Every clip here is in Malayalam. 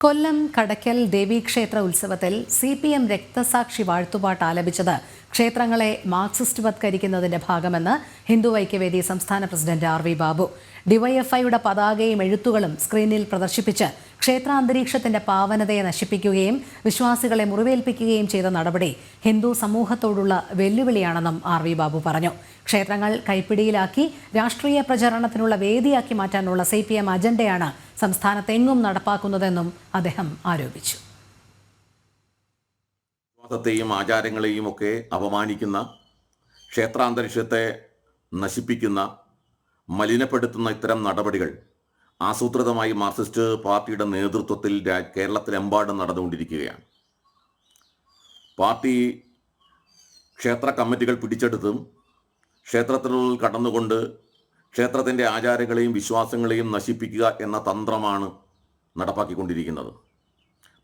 കൊല്ലം കടയ്ക്കൽ ദേവീക്ഷേത്ര ഉത്സവത്തിൽ സി പി എം രക്തസാക്ഷി വാഴ്ത്തുപാട്ട് ആലപിച്ചത് ക്ഷേത്രങ്ങളെ മാർക്സിസ്റ്റ് വത്കരിക്കുന്നതിന്റെ ഭാഗമെന്ന് ഹിന്ദു ഐക്യവേദി സംസ്ഥാന പ്രസിഡന്റ് ആർ വി ബാബു. ഡിവൈഎഫ്ഐയുടെ പതാകയും എഴുത്തുകളും സ്ക്രീനിൽ പ്രദർശിപ്പിച്ച് ക്ഷേത്രാന്തരീക്ഷത്തിന്റെ പാവനതയെ നശിപ്പിക്കുകയും വിശ്വാസികളെ മുറിവേൽപ്പിക്കുകയും ചെയ്ത നടപടി ഹിന്ദു സമൂഹത്തോടുള്ള വെല്ലുവിളിയാണെന്നും ആർ വി ബാബു പറഞ്ഞു. ക്ഷേത്രങ്ങൾ കൈപ്പിടിയിലാക്കി രാഷ്ട്രീയ പ്രചരണത്തിനുള്ള വേദിയാക്കി മാറ്റാനുള്ള സി പി എം അജണ്ടയാണ് സംസ്ഥാനത്തെങ്ങും നടപ്പാക്കുന്നതെന്നും അദ്ദേഹം ആരോപിച്ചു. വിശ്വാസത്തെയും ആചാരങ്ങളെയും ഒക്കെ അപമാനിക്കുന്ന ക്ഷേത്രാന്തരീക്ഷത്തെ നശിപ്പിക്കുന്ന മലിനപ്പെടുത്തുന്ന ഇത്തരം നടപടികൾ ആസൂത്രിതമായി മാർക്സിസ്റ്റ് പാർട്ടിയുടെ നേതൃത്വത്തിൽ കേരളത്തിലെമ്പാടും നടന്നുകൊണ്ടിരിക്കുകയാണ്. പാർട്ടി ക്ഷേത്ര കമ്മിറ്റികൾ പിടിച്ചെടുത്തും ക്ഷേത്രത്തിനുള്ളിൽ കടന്നുകൊണ്ട് ക്ഷേത്രത്തിന്റെ ആചാരങ്ങളെയും വിശ്വാസങ്ങളെയും നശിപ്പിക്കുക എന്ന തന്ത്രമാണ് നടപ്പാക്കിക്കൊണ്ടിരിക്കുന്നത്.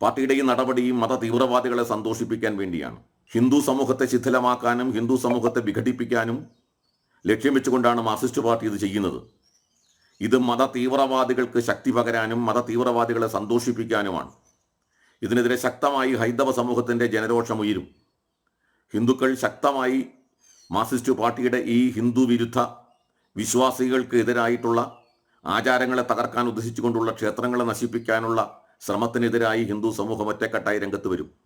പാർട്ടിയുടെ ഈ നടപടിയും മത തീവ്രവാദികളെ സന്തോഷിപ്പിക്കാൻ വേണ്ടിയാണ്. ഹിന്ദു സമൂഹത്തെ ശിഥിലമാക്കാനും ഹിന്ദു സമൂഹത്തെ വിഘടിപ്പിക്കാനും ലക്ഷ്യം വെച്ചുകൊണ്ടാണ് മാർക്സിസ്റ്റ് പാർട്ടി ഇത് ചെയ്യുന്നത്. ഇത് മത തീവ്രവാദികൾക്ക് ശക്തി പകരാനും മത തീവ്രവാദികളെ സന്തോഷിപ്പിക്കാനുമാണ്. ഇതിനെതിരെ ശക്തമായി ഹൈന്ദവ സമൂഹത്തിന്റെ ജനരോഷം ഉയരും. ഹിന്ദുക്കൾ ശക്തമായി മാർസിസ്റ്റ് പാർട്ടിയുടെ ഈ ഹിന്ദു വിരുദ്ധ വിശ്വാസികൾക്ക് എതിരായിട്ടുള്ള ആചാരങ്ങളെ തകർക്കാൻ ഉദ്ദേശിച്ചുകൊണ്ടുള്ള ക്ഷേത്രങ്ങളെ നശിപ്പിക്കാനുള്ള ശ്രമത്തിനെതിരായി ഹിന്ദു സമൂഹം ഒറ്റക്കെട്ടായി രംഗത്ത് വരും.